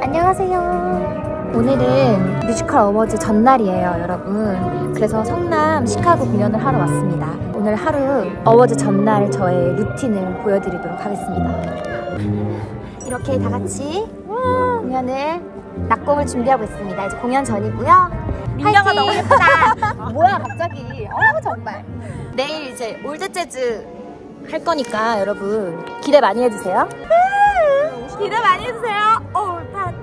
안녕하세요. 오늘은 뮤지컬 어워즈 전날이에요, 여러분. 그래서 성남 시카고 공연을 하러 왔습니다. 오늘 하루 어워즈 전날 저의 루틴을 보여드리도록 하겠습니다. 이렇게 다 같이 공연을 낙공을 준비하고 있습니다. 이제 공연 전이고요. 민정아 너무 예쁘다. 뭐야 갑자기? 어 정말. 내일 이제 올드 재즈 할 거니까 여러분 기대 많이 해주세요. 기대 많이 해주세요. 올드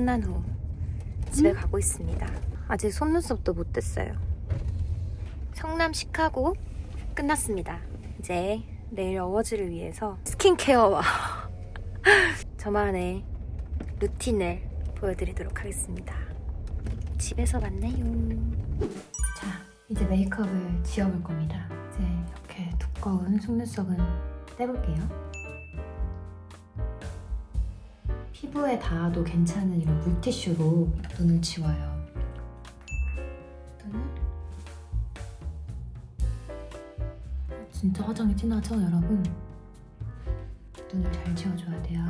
끝난 후 집에 가고 있습니다. 아직 속눈썹도 못 뗐어요. 성남 시카고 끝났습니다. 이제 내일 어워즈를 위해서 스킨케어와 저만의 루틴을 보여드리도록 하겠습니다. 집에서 만나요. 자, 이제 메이크업을 지워볼 겁니다. 이제 이렇게 두꺼운 속눈썹은 떼볼게요. 피부에 닿아도 괜찮은 이런 물티슈로 눈을 지워요. 눈을 진짜 화장이 진하죠, 여러분? 눈을 잘 지워줘야 돼요.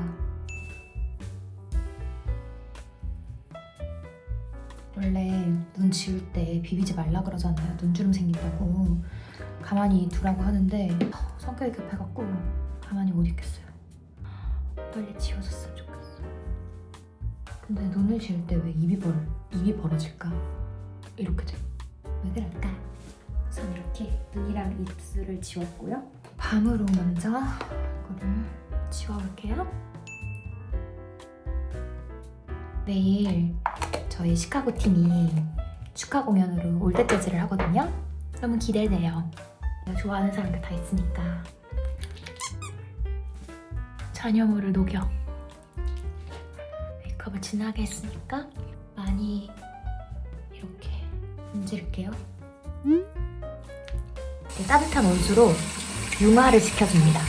원래 눈 지울 때 비비지 말라 그러잖아요. 눈주름 생긴다고. 가만히 두라고 하는데 어, 성격이 급해갖고 가만히 못 있겠어요. 빨리 지워졌으면 좋겠어. 근데 눈을 지울 때왜 입이 벌 입이 벌어질까? 이렇게 돼. 왜 그럴까? 우선 이렇게 눈이랑 입술을 지웠고요. 밤으로 먼저 이거를 지워볼게요. 내일 저희 시카고 팀이 축하 공연으로 올드 재즈를 하거든요. 너무 기대돼요. 좋아하는 사람들 다 있으니까 잔여물을 녹여 메이크업을 진하게 했으니까 많이 이렇게 문지를게요. 이렇게 따뜻한 온수로 융화를 시켜줍니다.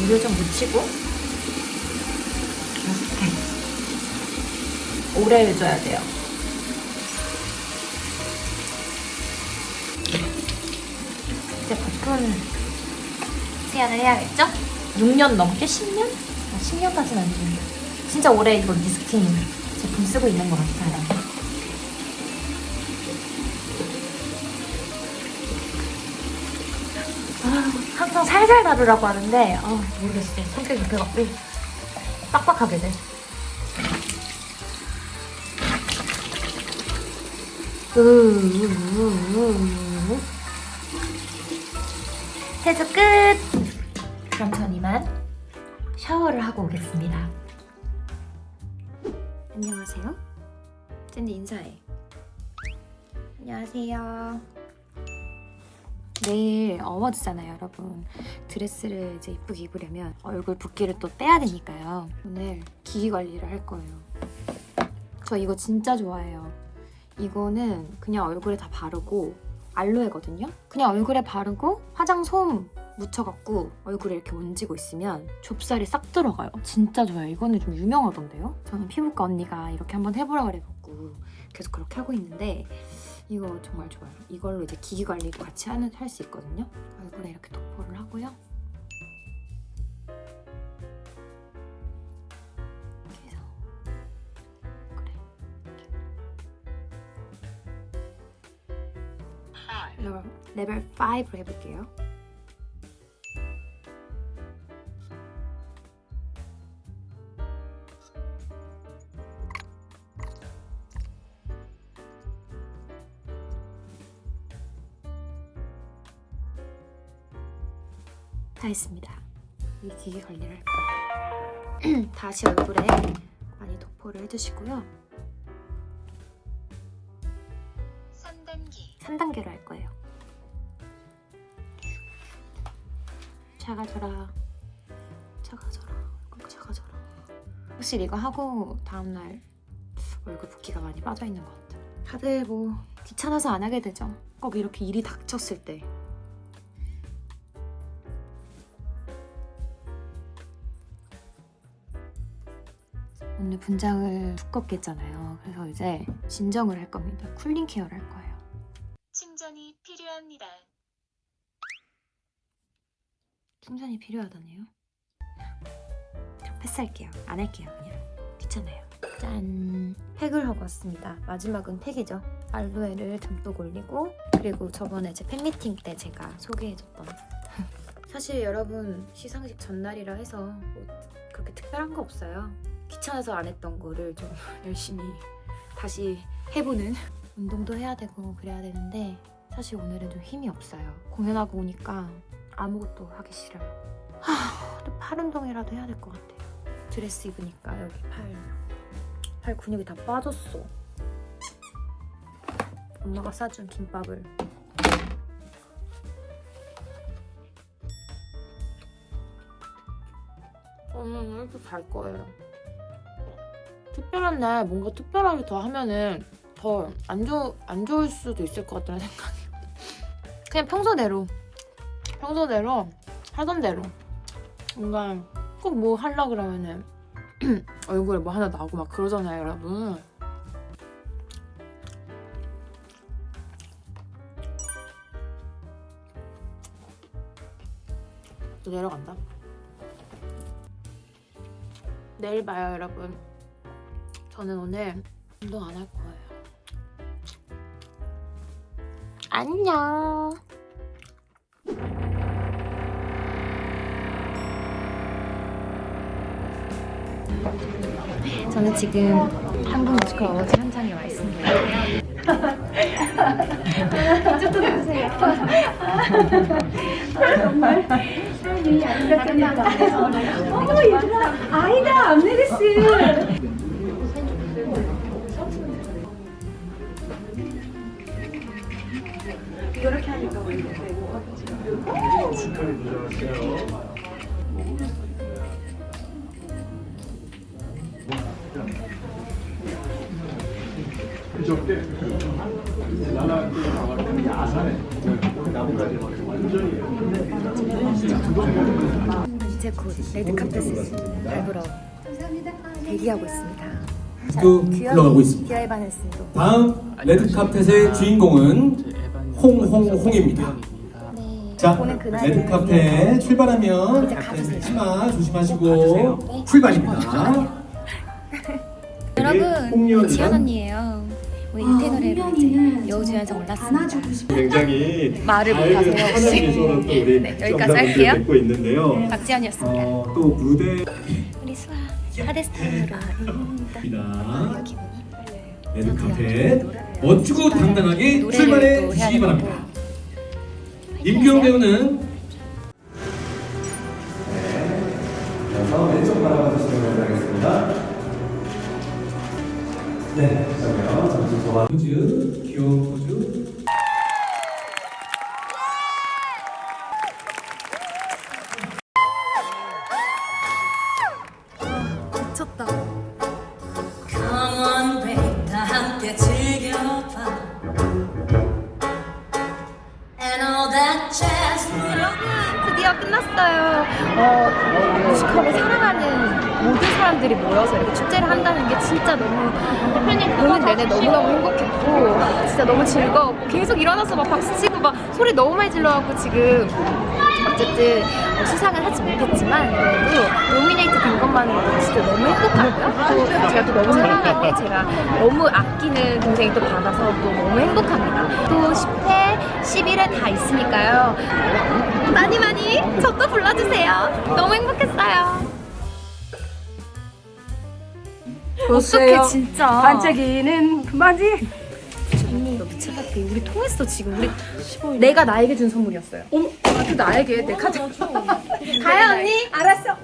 물을 좀 묻히고 이렇게 오래 해줘야 돼요. 이제 버튼 세안을 해야겠죠? 6년 넘게 10년? 10년까지는 아니고 진짜 오래 이거 미스킨 제품 쓰고 있는 것 같아요. 아, 항상 살살 다루라고 하는데 아, 모르겠어. 성격이 급해갖고 빡빡하게 돼. 세수 끝! 그럼 전 이만 샤워를 하고 오겠습니다. 안녕하세요. 샌디 인사해. 안녕하세요. 내일 어워즈잖아요, 여러분. 드레스를 이제 이쁘게 입으려면 얼굴 붓기를 또 빼야 되니까요. 오늘 기기 관리를 할 거예요. 저 이거 진짜 좋아해요. 이거는 그냥 얼굴에 다 바르고 알로에거든요. 그냥 얼굴에 바르고 화장 솜 묻혀갖고 얼굴에 이렇게 얹고 있으면 좁쌀이 싹 들어가요. 진짜 좋아요. 이거는 좀 유명하던데요. 저는 피부과 언니가 이렇게 한번 해보라 그래갖고 계속 그렇게 하고 있는데 이거 정말 좋아요. 이걸로 이제 기기 관리도 같이 하는 할 수 있거든요. 얼굴에 이렇게 도포를 하고요. 레벨 5로 해볼게요. 다 했습니다. 이 기계 관리를 할 거예요. 다시 얼굴에 많이 도포를 해주시고요. 3단계 3단계로 할 거예요. 작아져라. 작아져라. 얼굴 작아져라. 확실히 이거 하고 다음날 얼굴 붓기가 많이 빠져 있는 것 같아. 다들 뭐 귀찮아서 안 하게 되죠. 꼭 이렇게 일이 닥쳤을 때. 오늘 분장을 두껍게 했잖아요. 그래서 이제 진정을 할 겁니다. 쿨링 케어를 할 거예요. 충전이 필요합니다. 충전이 필요하다네요. 그럼 패스할게요. 안 할게요. 그냥 귀찮아요. 짠! 팩을 하고 왔습니다. 마지막은 팩이죠. 알로에를 듬뿍 올리고 그리고 저번에 제 팬미팅 때 제가 소개해줬던 사실 여러분 시상식 전날이라 해서 뭐 그렇게 특별한 거 없어요. 귀찮아서 안 했던 거를 좀 열심히 다시 해보는 운동도 해야 되고 그래야 되는데 사실 오늘은 좀 힘이 없어요. 공연하고 오니까 아무것도 하기 싫어요. 하, 또팔 운동이라도 해야 될 것 같아요. 드레스 입으니까 여기 팔, 팔 근육이 다 빠졌어. 엄마가 싸준 김밥을 저는 이렇게 갈 거예요. 특별한 날 뭔가 특별하게 더 하면은 더 안 좋, 안 좋을 수도 있을 것 같다는 생각이. 그냥 평소대로. 평소대로 하던 대로. 뭔가 꼭 뭐 하려 그러면은 얼굴에 뭐 하나 나오고 막 그러잖아요 여러분. 또 내려간다. 내일 봐요 여러분 저는 오늘 운동 안 할 거예요. 안녕. 저는 지금 한국 뮤지컬 어워즈 현장에 와 있습니다. 이쪽도 보세요. 어머 얘들아 아이다 암네리스 이제 곧 레드 카펫을 밟으러 대기하고 있습니다. 또 흘러가고 있습니다. 다음 레드카펫의 주인공은 홍홍홍입니다. 네. 자, 레드카펫 출발하면. 치마 조심하시고 출발입니다. 여러분, 지연 언니예요. 우리 노래를 홍련이는 이제 여우주연상 올랐습니다. 굉장히 말을 못하세요, 혹시? 미소로 또 우리 네, 여기까지 할게요. 네. 뵙고 있는데요. 박지연이었습니다. 어, 또 무대 우리 수아 하데스타임으로 입니다. 기분이 떨려요. 레드 카펫 멋지고 당당하게 출발해 주시기. 바랍니다. 임규영 배우는 이어서 왼쪽 바라봐 주시면 되겠습니다. 네, 그러면. 포즈, 귀여운 포즈. 미쳤다. Come on, babe, 다 함께 즐겨봐. And all that jazz. 드디어 끝났어요. 어, 뮤지컬을 사랑하는 사람들이 모여서 이렇게 축제를 한다는 게 진짜 너무 보는 내내 너무너무 행복했고 진짜 너무 즐거웠고 계속 일어나서 막 박수 치고 막 소리 너무 많이 질러갖고 지금 어쨌든 어, 수상을 하지 못했지만 그래도 노미네이트 된 것만으로도 진짜 너무 행복하고요. 또 제가 또 너무 사랑하는 제가 너무 아끼는 동생이 또 받아서 또 너무 행복합니다. 또 10회, 11회 다 있으니까요. 많이 많이 저또 불러주세요. 너무 행복했어요. 어떡해 진짜. 반짝이는 그만지 언니 너 미쳤다. 우리 통했어 지금. 우리 내가 나에게 준 선물이었어요. 어머 아, 그 나에게 내 카드 가요 언니. 알았어